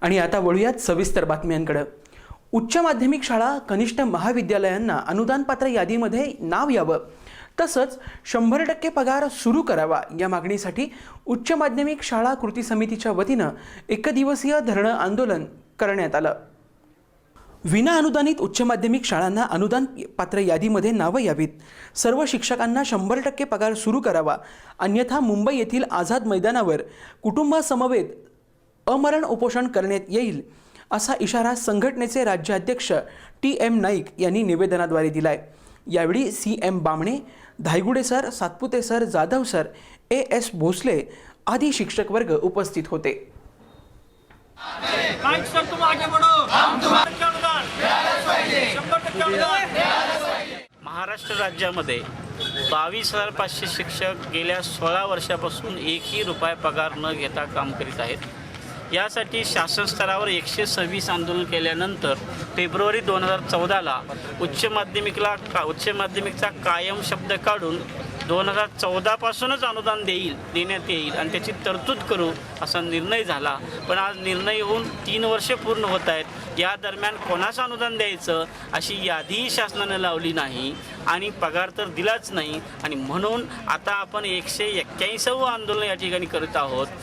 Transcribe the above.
आणि आता वळूयात सविस्तर बातम्यांकडे. उच्च माध्यमिक शाळा कनिष्ठ महाविद्यालयांना अनुदान पात्र यादीमध्ये नाव यावं. तसंच शंभर टक्के पगार सुरू करावा या मागणीसाठी उच्च माध्यमिक शाळा कृती समितीच्या वतीनं एकदिवसीय धरणं आंदोलन करण्यात आलं. विना अनुदानित उच्च माध्यमिक शाळांना अनुदान पात्र यादीमध्ये नावं यावीत. सर्व शिक्षकांना शंभर टक्के पगार सुरू करावा. अन्यथा मुंबई येथील आझाद मैदानावर कुटुंबासमवेत अमरण उपोषण करण्यात येईल असा इशारा संघटनेचे राज्याध्यक्ष टी एम नाईक यांनी निवेदनाद्वारे दिलाय. यावेळी C M Bamne Dhaygude sir Satpute sir Jadhav sir A S Bhosale आदी शिक्षक वर्ग उपस्थित होते. महाराष्ट्र राज्यामध्ये बावीस हजार पाचशे शिक्षक गेल्या सोळा वर्षापासून एकही रुपया पगार न घेता काम करीत आहेत. यासाठी शासन स्तरावर एकशे सव्वीस आंदोलन केल्यानंतर फेब्रुवारी दोन हजार चौदाला उच्च माध्यमिकला का उच्च माध्यमिकचा कायम शब्द काढून दोन हजार चौदापासूनच अनुदान देईल देण्यात येईल आणि त्याची तरतूद करू असा निर्णय झाला. पण आज निर्णय होऊन तीन वर्षे पूर्ण होत आहेत. या दरम्यान कोणाचं अनुदान द्यायचं अशी यादीही शासनानं लावली नाही आणि पगार तर दिलाच नाही. आणि म्हणून आता आपण एकशे एक्क्याऐंशीवं आंदोलन या ठिकाणी करत आहोत.